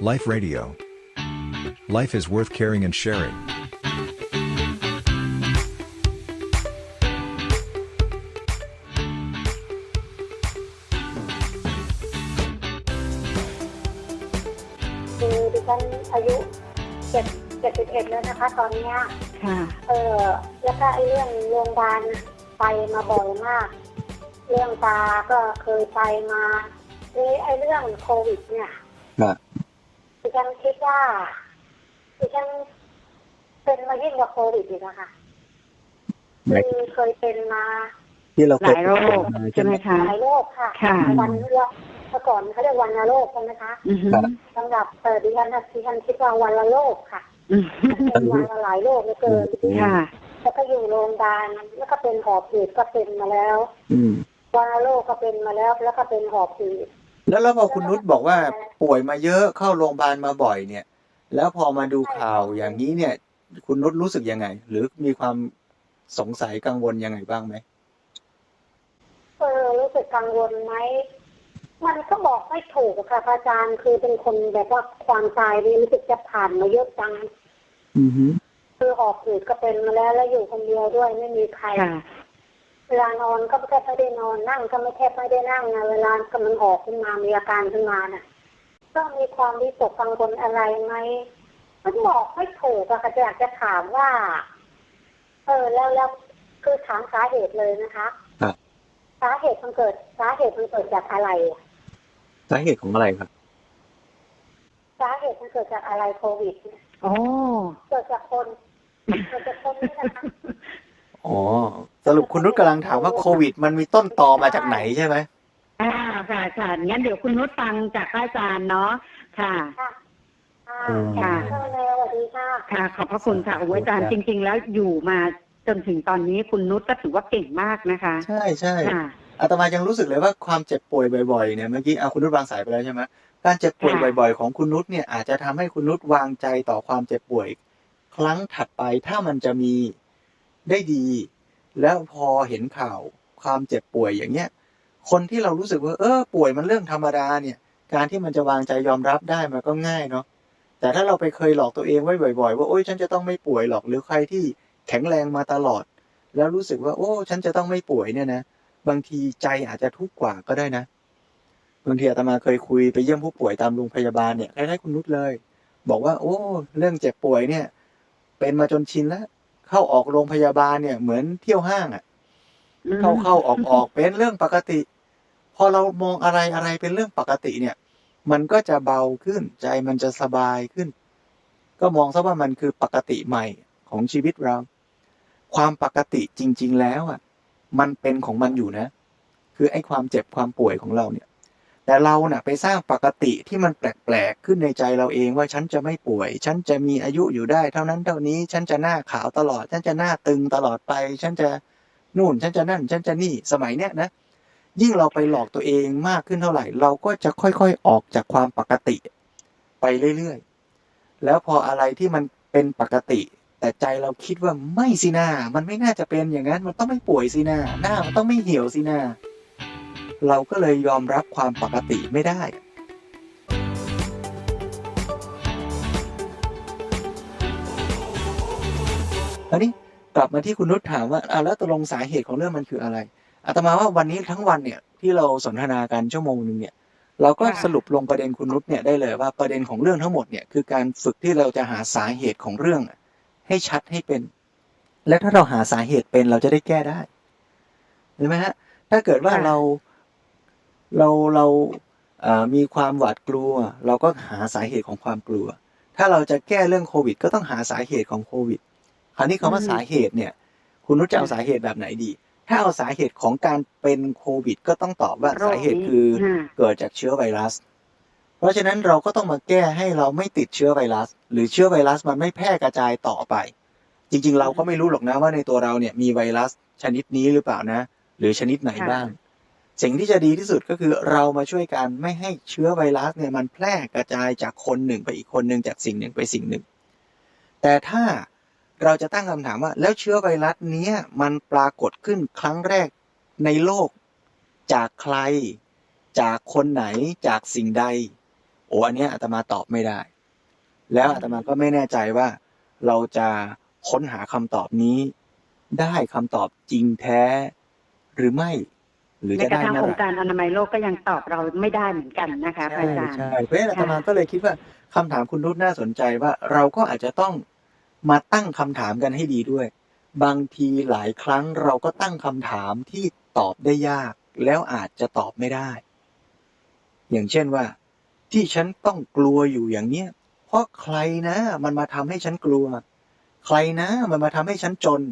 Life Radio. Life is worth caring and sharing. คือดิฉันอายุเจ็ดเจ็ดสิบเอ็ดแล้วนะคะ ตอนเนี้ยค่ะ เออแล้วก็ไอ้เรื่องโรงพยาบาลไปมาบ่อยมาก เรื่องตาก็เคยไปมานี่ไอ้เรื่องโควิดเนี่ย ครับ ดิฉันคิดว่าดิฉันเป็นมายิ่งกว่าโควิดอีกนะคะหมายคือเคยเป็นมาที่เราหลายโรคใช่ไหมคะหลายโรคค่ะค่ะวันเรื่องเมื่อก่อนเขาเรียกวันละโรคใช่ไหมคะอือฮึสำหรับเออดิฉันน่ะดิฉันคิดว่าวันละโรคค่ะอืมเป็นวันละหลายโรคเหลือเกินค่ะแล้วก็อยู่โรงพยาบาลแล้วก็เป็นหอบหืดก็เป็นมาแล้วอืมวาโรคก็เป็นมาแล้ว แล้วก็เป็นหอบหืด แล้วแล้วพอคุณนุชบอกว่าป่วยมาเยอะเข้าโรงพยาบาลมาบ่อยเนี่ย แล้วพอมาดูข่าวอย่างนี้เนี่ย คุณนุชรู้สึกยังไง หรือมีความสงสัยกังวลยังไงบ้างไหมเออรู้สึกกังวลไหมมันก็บอกไม่ถูกอะค่ะพระอาจารย์คือเป็นคนแบบว่าความตายนี่รู้สึกจะผ่านมาเยอะจังอือฮึคือหอบหืดก็เป็นมาแล้วแล้วอยู่คนเดียวด้วยไม่มีใครค่ะ เวลานอนก็แทบไม่ได้นอนนั่งก็ไม่แทบไม่ได้นั่งนะเวลาก็มันออกขึ้นมามีอาการขึ้นมาน่ะ ก็มีความวิตกกังวลอะไรไหมมันบอกไม่ถูกอะค่ะอยากจะถามว่า เออแล้วแล้วคือถามสาเหตุเลยนะคะครับสาเหตุมันเกิด สาเหตุมันเกิดจากอะไรอะสาเหตุของอะไรครับสาเหตุมันเกิดจากอะไรโควิดเนี่ยโอ้เกิดจากคนเกิดจากคนนี่นะคะอ๋อ สรุปคุณนุชกำลังถามว่าโควิด มันมีต้นตอมาจากไหนใช่ไหมอ่าค่ะค่ะงั้นเดี๋ยวคุณนุชฟังจากพระอาจารย์เนาะค่ะค่ะอ่าค่ะ ค่ะสวัสดีค่ะ ค่ะ ขอบพระคุณค่ะโอ้ยอาจารย์จริง ๆ แล้วอยู่มาจนถึงตอนนี้คุณนุชก็ถือว่าเก่งมากนะคะ ใช่ใช่ค่ะ อาตมายังรู้สึกเลยว่าความเจ็บป่วยบ่อยๆเนี่ยเมื่อกี้เอาคุณนุชวางสายไปแล้วใช่ไหมการเจ็บป่วยค่ะบ่อย ๆ ของคุณนุชเนี่ยอาจจะทำให้คุณนุชวางใจต่อความเจ็บป่วย ครั้งถัดไปถ้ามันจะมีได้ดี แล้วพอเห็นข่าวความเจ็บป่วยอย่างเงี้ย คนที่เรารู้สึกว่าเออป่วยมันเรื่องธรรมดาเนี่ย การที่มันจะวางใจยอมรับได้มันก็ง่ายเนาะแต่ถ้าเราไปเคยหลอกตัวเองไว้บ่อย ๆ ว่าโอ้ยฉันจะต้องไม่ป่วยหรอกหรือใครที่แข็งแรงมาตลอด แล้วรู้สึกว่า โอ้ ฉันจะต้องไม่ป่วยเนี่ยนะบางทีใจอาจจะทุกข์กว่าก็ได้นะบางทีอาตมาเคยคุยไปเยี่ยมผู้ป่วยตามโรงพยาบาลเนี่ยคล้ายๆคุณนุชเลย บอกว่า โอ้ เรื่องเจ็บป่วยเนี่ย เป็นมาจนชินแล้ว เข้าออกโรงพยาบาลเนี่ยเหมือนเที่ยวห้างอะ่ะ เข้าเข้าออกออกเป็นเรื่องปกติ พอเรามองอะไรอะไรเป็นเรื่องปกติเนี่ย มันก็จะเบาขึ้นใจมันจะสบายขึ้น ก็มองซะว่ามันคือปกติใหม่ของชีวิตเรา ความปกติจริง ๆ แล้วอะ มันเป็นของมันอยู่นะ คือไอ้ความเจ็บความป่วยของเราเนี่ย แต่เราเน่ะไปสร้างปกติที่มันแปลกๆขึ้นในใจเราเองว่าฉันจะไม่ป่วย ฉันจะมีอายุอยู่ได้ เท่านั้นเท่านี้ฉันจะหน้าขาวตลอด ฉันจะหน้าตึงตลอดไป ฉันจะนู่น ฉันจะนั่น ฉันจะนี่สมัยเนี้ยนะ ยิ่งเราไปหลอกตัวเองมากขึ้นเท่าไหร่ เราก็จะค่อยๆออกจากความปกติไปเรื่อยๆ แล้วพออะไรที่มันเป็นปกติ แต่ใจเราคิดว่าไม่สินามันไม่น่าจะเป็นอย่างนั้นมันต้องไม่ป่วยสินาหน้ามันต้องไม่เหี่ยวสินา เราก็เลยยอมรับความปกติไม่ได้อันนี้กลับมาที่คุณนุชถามว่าเอาแล้วตกลงสาเหตุของเรื่องมันคืออะไรอาตมาว่าวันนี้ทั้งวันเนี่ยที่เราสนทนากันชั่วโมงหนึ่งเนี่ยเราก็ค่ะสรุปลงประเด็นคุณนุชเนี่ยได้เลยว่าประเด็นของเรื่องทั้งหมดเนี่ยคือการฝึกที่เราจะหาสาเหตุของเรื่องอะให้ชัดให้เป็น และถ้าเราหาสาเหตุเป็นเราจะได้แก้ได้เห็นไหมฮะถ้าเกิดว่าค่ะเรา เราเราเอ่อมีความหวาดกลัว เราก็หาสาเหตุของความกลัว ถ้าเราจะแก้เรื่องโควิด ก็ต้องหาสาเหตุของโควิด คราวนี้คำว่าสาเหตุเนี่ย คุณนุชจะเอาสาเหตุแบบไหนดี ถ้าเอาสาเหตุของการเป็นโควิด ก็ต้องตอบว่าโรคนี้สาเหตุคือค่ะเกิดจากเชื้อไวรัส เพราะฉะนั้นเราก็ต้องมาแก้ให้เราไม่ติดเชื้อไวรัส หรือเชื้อไวรัสมันไม่แพร่กระจายต่อไป จริง ๆ เราก็ไม่รู้หรอกนะว่าในตัวเราเนี่ยมีไวรัสชนิดนี้หรือเปล่านะ หรือชนิดไหนค่ะบ้าง สิ่งที่จะดีที่สุดก็คือเรามาช่วยกันไม่ให้เชื้อไวรัสเนี่ยมันแพร่กระจายจากคนหนึ่งไปอีกคนหนึ่งจากสิ่งหนึ่งไปสิ่งหนึ่ง แต่ถ้าเราจะตั้งคำถามว่า แล้วเชื้อไวรัสเนี้ยมันปรากฏขึ้นครั้งแรกในโลก จากใคร จากคนไหนจากสิ่งใด โอ้อันเนี้ยอาตมาตอบไม่ได้ แล้วอาตมาก็ไม่แน่ใจว่า เราจะค้นหาคำตอบนี้ ได้คำตอบจริงแท้หรือไม่ หรือในจะกระได้ทั่งเมื่อองไหร่ค์การอนามัยโลกก็ยังตอบเราไม่ได้เหมือนกันนะคะพระใช่อาจารย์ ใช่เพราะฉะนั้นอาตมาก็เลยคิดว่าคำถามคุณนุชน่าสนใจว่าเราก็อาจจะต้องมาตั้งคำถามกันให้ดีด้วย บางทีหลายครั้งเราก็ตั้งคำถามที่ตอบได้ยาก แล้วอาจจะตอบไม่ได้ อย่างเช่นว่า ที่ฉันต้องกลัวอยู่อย่างเนี้ยเพราะใครนะมันมาทำให้ฉันกลัว ใครนะมันมาทำให้ฉันจน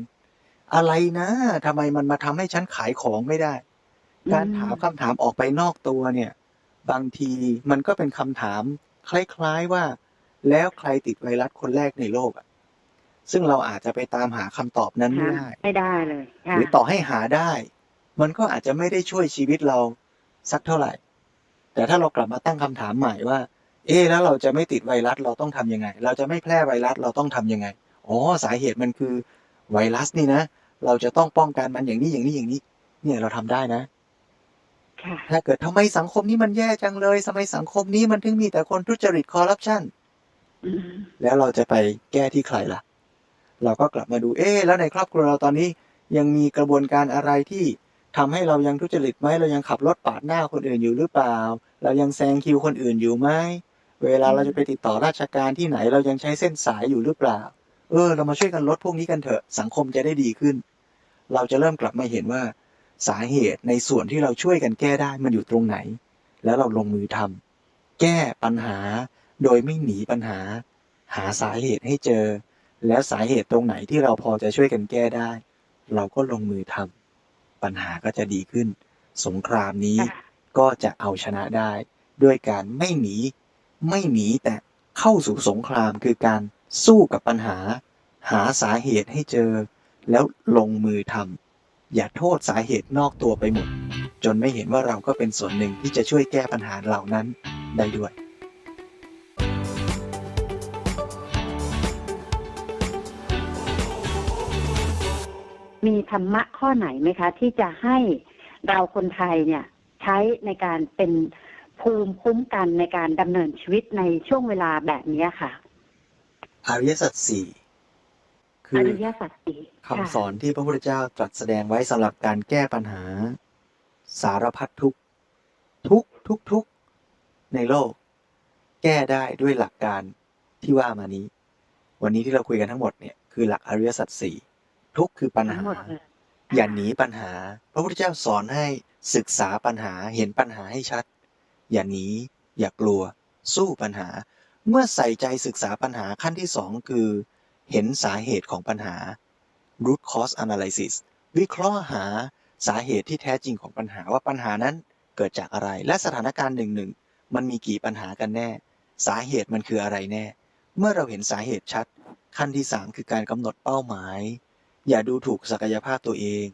อะไรนะทำไมมันมาทำให้ฉันขายของไม่ได้ การถามคำถามออกไปนอกตัวเนี่ย บางทีมันก็เป็นคำถามคล้ายๆว่า แล้วใครติดไวรัสคนแรกในโลกอะซึ่งเราอาจจะไปตามหาคำตอบนั้นไม่ได้ไม่ได้เลยค่ะหรือต่อให้หาได้ มันก็อาจจะไม่ได้ช่วยชีวิตเราสักเท่าไหร่ แต่ถ้าเรากลับมาตั้งคำถามใหม่ว่า เอ๊ะแล้วเราจะไม่ติดไวรัสเราต้องทำยังไง เราจะไม่แพร่ไวรัสเราต้องทำยังไงอ๋อสาเหตุมันคือไวรัสนี่นะ เราจะต้องป้องกันมันอย่างนี้อย่างนี้อย่างนี้ เนี่ยเราทำได้นะค่ะ ถ้าเกิดทำไมสังคมนี้มันแย่จังเลยทำไมสังคมนี้มันถึงมีแต่คนทุจริตคอร์รัปชันอืมแล้วเราจะไปแก้ที่ใครล่ะ เราก็กลับมาดูเอ๊ะแล้วในครอบครัวเราตอนนี้ยังมีกระบวนการอะไรที่ทำให้เรายังทุจริตไหมเรายังขับรถปาดหน้าคนอื่นอยู่หรือเปล่า เรายังแซงคิวคนอื่นอยู่ไหมเวลาเราจะไปติดต่อราชการที่ไหนเรายังใช้เส้นสายอยู่หรือเปล่า เออ เรามาช่วยกันลดพวกนี้กันเถอะสังคมจะได้ดีขึ้น เราจะเริ่มกลับมาเห็นว่า สาเหตุในส่วนที่เราช่วยกันแก้ได้มันอยู่ตรงไหน แล้วเราลงมือทำแก้ปัญหาโดยไม่หนีปัญหา หาสาเหตุให้เจอ แล้วสาเหตุตรงไหนที่เราพอจะช่วยกันแก้ได้ เราก็ลงมือทำปัญหาก็จะดีขึ้น สงครามนี้ค่ะก็จะเอาชนะได้ ด้วยการไม่หนี ไม่หนีแต่เข้าสู่สงครามคือการสู้กับปัญหา หาสาเหตุให้เจอ แล้วลงมือทำ อย่าโทษสาเหตุนอกตัวไปหมด จนไม่เห็นว่าเราก็เป็นส่วนหนึ่งที่จะช่วยแก้ปัญหาเหล่านั้นได้ด้วยมีธรรมะข้อไหนไหมคะ ที่จะให้เราคนไทยเนี่ย ใช้ในการเป็นภูมิคุ้มกันในการดำเนินชีวิตในช่วงเวลาแบบนี้ค่ะ อริยสัจสี่ คืออริยสัจสี่คำสอนที่พระพุทธเจ้าตรัสแสดงไว้สำหรับการแก้ปัญหา สารพัดทุกข์ทุกข์ทุกข์ทุกข์ในโลก แก้ได้ด้วยหลักการที่ว่ามานี้ วันนี้ที่เราคุยกันทั้งหมดเนี่ยคือหลักอริยสัจสี่ทุกข์คือปัญทั้หางหมดเลยอย่าหนีปัญหา พระพุทธเจ้าสอนให้ศึกษาปัญหาเห็นปัญหาให้ชัด อย่าหนีอย่ากลัว สู้ปัญหา เมื่อใส่ใจศึกษาปัญหาขั้นที่สองคือ เห็นสาเหตุของปัญหา root cause analysis วิเคราะห์หาสาเหตุที่แท้จริงของปัญหาว่าปัญหานั้นเกิดจากอะไร และสถานการณ์หนึ่งหนึ่งมันมีกี่ปัญหากันแน่ สาเหตุมันคืออะไรแน่ เมื่อเราเห็นสาเหตุชัด ขั้นที่สามคือการกำหนดเป้าหมาย อย่าดูถูกศักยภาพตัวเอง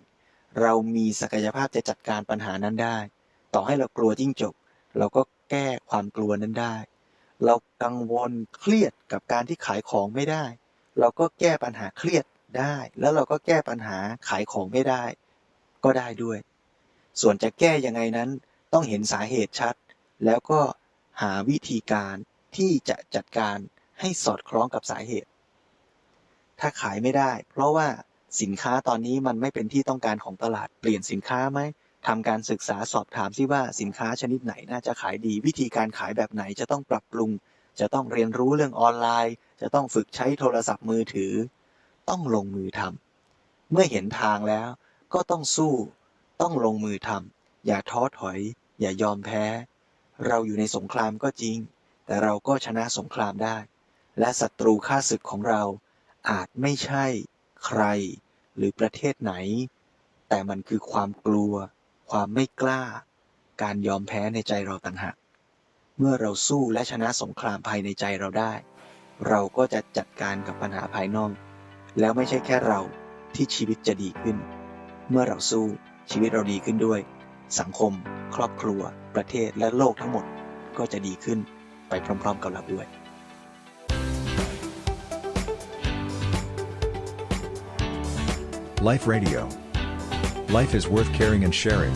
เรามีศักยภาพจะจัดการปัญหานั้นได้ ต่อให้เรากลัวจิ้งจก เราก็แก้ความกลัวนั้นได้ เรากังวลเครียดกับการที่ขายของไม่ได้ เราก็แก้ปัญหาเครียดได้ แล้วเราก็แก้ปัญหาขายของไม่ได้ ก็ได้ด้วย ส่วนจะแก้ยังไงนั้น ต้องเห็นสาเหตุชัด แล้วก็หาวิธีการที่จะจัดการให้สอดคล้องกับสาเหตุ ถ้าขายไม่ได้ เพราะว่าสินค้าตอนนี้มันไม่เป็นที่ต้องการของตลาดเปลี่ยนสินค้าไหมทำการศึกษาสอบถามซิว่าสินค้าชนิดไหนน่าจะขายดี วิธีการขายแบบไหนจะต้องปรับปรุง จะต้องเรียนรู้เรื่องออนไลน์ จะต้องฝึกใช้โทรศัพท์มือถือ ต้องลงมือทำเมื่อเห็นทางแล้วก็ต้องสู้ ต้องลงมือทำอย่าท้อถอย อย่ายอมแพ้ เราอยู่ในสงครามก็จริง แต่เราก็ชนะสงครามได้ และศัตรูข้าศึกของเราอาจไม่ใช่ใคร หรือประเทศไหน แต่มันคือความกลัว ความไม่กล้า การยอมแพ้ในใจเราต่างหาก เมื่อเราสู้และชนะสงครามภายในใจเราได้ เราก็จะจัดการกับปัญหาภายนอก แล้วไม่ใช่แค่เราที่ชีวิตจะดีขึ้น เมื่อเราสู้ชีวิตเราดีขึ้นด้วย สังคม ครอบครัว ประเทศและโลกทั้งหมดก็จะดีขึ้นไปพร้อมๆกับเราด้วย Life Radio. Life is worth caring and sharing.